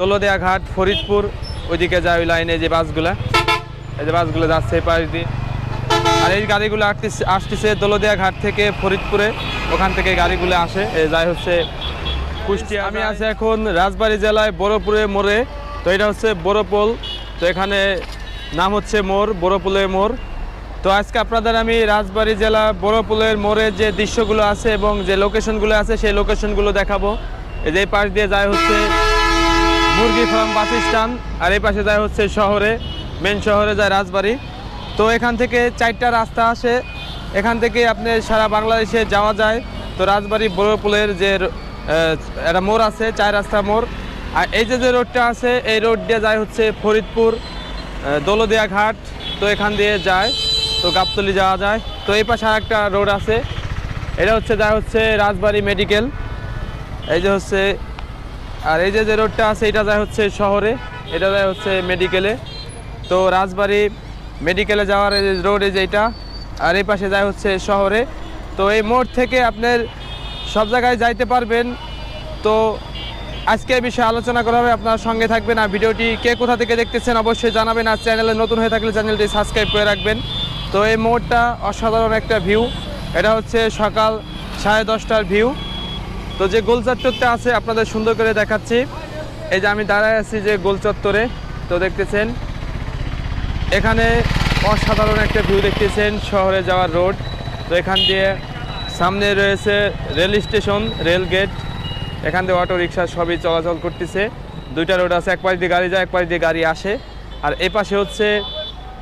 দোলদিয়া ঘাট ফরিদপুর, ওইদিকে যায় ওই লাইনে যে বাসগুলা। এই যে বাসগুলো যাচ্ছে এই পাশ দিয়ে। আর এই গাড়িগুলো আসতেছে আসতেছে দোলদিয়া ঘাট থেকে ফরিদপুরে। ওখান থেকে গাড়িগুলো আসে। যায় হচ্ছে কুষ্টিয়া। আমি আছি এখন রাজবাড়ী জেলায় বড়পুরে মোড়ে। তো এটা হচ্ছে বড়পোল। তো এখানে নাম হচ্ছে মোড় বড়পুলের মোড়। তো আজকে আপনাদের আমি রাজবাড়ী জেলা বড়পুলের মোড়ে যে দৃশ্যগুলো আছে এবং যে লোকেশনগুলো আছে, সেই লোকেশনগুলো দেখাবো। এই যে পাশ দিয়ে যায় হচ্ছে মুরগি ফার্ম বাস স্ট্যান্ড, আর এই পাশে যায় হচ্ছে শহরে মেন শহরে যায় রাজবাড়ি। তো এখান থেকে চারটা রাস্তা আসে। এখান থেকে আপনি সারা বাংলাদেশে যাওয়া যায়। তো রাজবাড়ি বড়পুলের যে একটা মোড় আছে, চার রাস্তা মোড়। আর এই যে যে রোডটা আছে, এই রোড দিয়ে যায় হচ্ছে ফরিদপুর দৌলদিয়া ঘাট। তো এখান দিয়ে যায়, তো গাবতলি যাওয়া যায়। তো এই পাশে একটা রোড আছে। এটা হচ্ছে, যায় হচ্ছে রাজবাড়ি মেডিকেল। এই যে হচ্ছে আর এই যে যে রোডটা আছে, এটা যায় হচ্ছে শহরে, এটা যায় হচ্ছে মেডিকেলে তো রাজবাড়ি মেডিকেলে যাওয়ার এই রোড এই যে এটা আর এই পাশে যায় হচ্ছে শহরে। তো এই মোড় থেকে আপনার সব জায়গায় যাইতে পারবেন। তো আজকে এই বিষয়ে আলোচনা করা হবে, আপনার সঙ্গে থাকবেন। আর ভিডিওটি কে কোথা থেকে দেখতেছেন অবশ্যই জানাবেন। আর চ্যানেলে নতুন হয়ে থাকলে চ্যানেলটি সাবস্ক্রাইব করে রাখবেন। তো এই মোড়টা অসাধারণ একটা ভিউ এটা হচ্ছে সকাল সাড়ে দশটার ভিউ তো যে গোল চত্বরটা আছে আপনাদের সুন্দর করে দেখাচ্ছি। এই যে আমি দাঁড়ায় আছি যে গোল চত্বরে, তো দেখতেছেন, এখানে অসাধারণ একটা ভিউ দেখতেছেন শহরে যাওয়ার রোড তো এখান দিয়ে সামনে রয়েছে রেল স্টেশন, রেল গেট। এখান দিয়ে অটো রিক্সা সবই চলাচল করতেছে। দুইটা রোড আছে এক পাশ দিয়ে গাড়ি যায় এক পাশ দিয়ে গাড়ি আসে। আর এই পাশে হচ্ছে,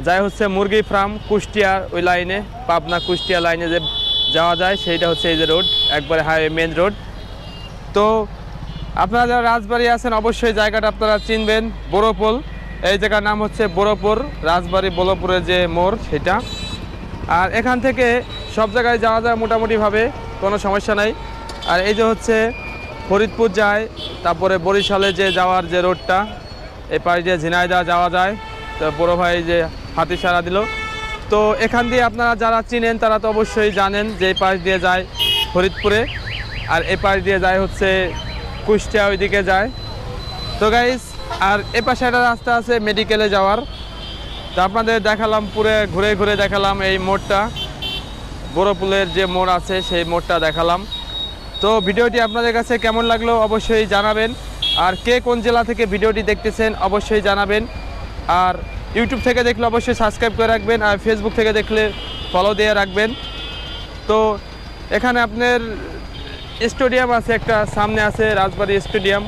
যায় হচ্ছে মুরগি ফার্ম কুষ্টিয়া ওই লাইনে পাবনা কুষ্টিয়া লাইনে যে যাওয়া যায়, সেইটা হচ্ছে এই যে রোড একবারে হাইওয়ে মেন রোড তো আপনারা যারা রাজবাড়ি আছেন, অবশ্যই জায়গাটা আপনারা চিনবেন বড়োপোল এই জায়গার নাম হচ্ছে বড়োপুর রাজবাড়ি বড়োপুরের যে মোড় সেটা। আর এখান থেকে সব জায়গায় যাওয়া যায় মোটামুটিভাবে, কোনো সমস্যা নাই। আর এই যে হচ্ছে ফরিদপুর যায়, তারপরে বরিশালে যে যাওয়ার যে রোডটা, এই পাশ দিয়ে ঝিনাইদা যাওয়া যায়, তো বড়ো ভাই যে হাতি সারা দিল। তো এখান দিয়ে আপনারা যারা চিনেন, তারা তো অবশ্যই জানেন যে এই পাশ দিয়ে যায় ফরিদপুরে। আর এই পাশ দিয়ে যায় হচ্ছে কুষ্টিয়া ওইদিকে যায়। তো গাইস আর এ পাশে একটা রাস্তা আছে মেডিকেলে যাওয়ার। তো আপনাদের দেখালাম, পুরে ঘুরে ঘুরে দেখালাম এই মোড়টা। বড়পুলের যে মোড় আছে, সেই মোড়টা দেখালাম। তো ভিডিওটি আপনাদের কাছে কেমন লাগল অবশ্যই জানাবেন। আর কে কোন জেলা থেকে ভিডিওটি দেখতেছেন অবশ্যই জানাবেন। আর ইউটিউব থেকে দেখলে অবশ্যই সাবস্ক্রাইব করে রাখবেন। আর ফেসবুক থেকে দেখলে ফলো দিয়ে রাখবেন। তো এখানে আপনার স্টেডিয়াম আছে, একটা সামনে আছে, রাজবাড়ি স্টেডিয়াম।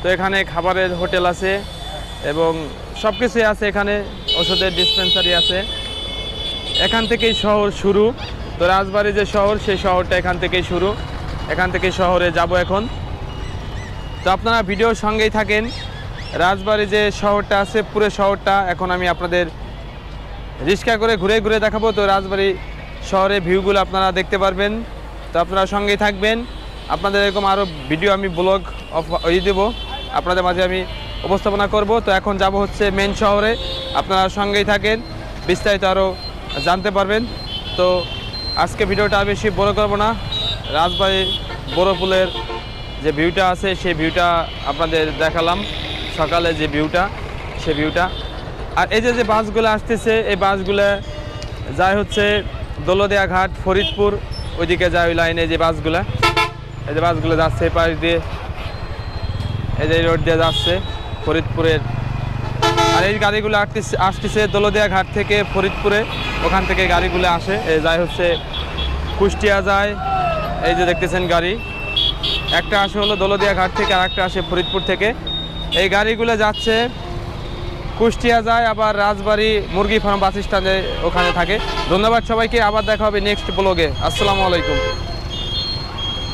তো এখানে খাবারের হোটেল আছে এবং সব কিছুই আছে এখানে, ওষুধের ডিসপেন্সারি আছে। এখান থেকেই শহর শুরু। তো রাজবাড়ি যে শহর, সেই শহরটা এখান থেকেই শুরু। এখান থেকে শহরে যাব এখন। তো আপনারা ভিডিওর সঙ্গেই থাকেন। রাজবাড়ি যে শহরটা আছে, পুরো শহরটা এখন আমি আপনাদের রিক্সা করে ঘুরে ঘুরে দেখাবো। তো রাজবাড়ি শহরের ভিউগুলো আপনারা দেখতে পারবেন। তো আপনারা সঙ্গেই থাকবেন। আপনাদের এরকম আরও ভিডিও আমি ব্লগ ইয়ে দেবো। আপনাদের মাঝে আমি উপস্থাপনা করব। তো এখন যাব হচ্ছে মেন শহরে। আপনারা সঙ্গেই থাকেন। বিস্তারিত আরও জানতে পারবেন। তো আজকে ভিডিওটা আর বেশি বড় করব না। রাজবাড়ি বড়পুলের যে ভিউটা আছে, সেই ভিউটা আপনাদের দেখালাম। সকালে যে ভিউটা সেই ভিউটা আর এই যে যে বাসগুলো আসতেছে, এই বাসগুলো যায় হচ্ছে দোলদিয়া ঘাট ফরিদপুর, ওইদিকে যায় ওই লাইনে যে বাসগুলো। এই যে বাসগুলো যাচ্ছে এই পাশ দিয়ে, এই যে রোড দিয়ে যাচ্ছে ফরিদপুরের। আর এই গাড়িগুলো আসতেছে আসতেছে দোলদিয়া ঘাট থেকে ফরিদপুরে, ওখান থেকে গাড়িগুলো আসে। যায় হচ্ছে কুষ্টিয়া যায়, এই যে দেখতেছেন গাড়ি। একটা আসে হলো দোলদিয়া ঘাট থেকে আর একটা আসে ফরিদপুর থেকে। এই গাড়িগুলো যাচ্ছে কুষ্টিয়া যায়, আবার রাজবাড়ি মুরগি ফার্ম বাস স্ট্যান্ডে ওখানে থাকে। ধন্যবাদ সবাইকে, আবার দেখা হবে নেক্সট ব্লগে। আসসালামু আলাইকুম।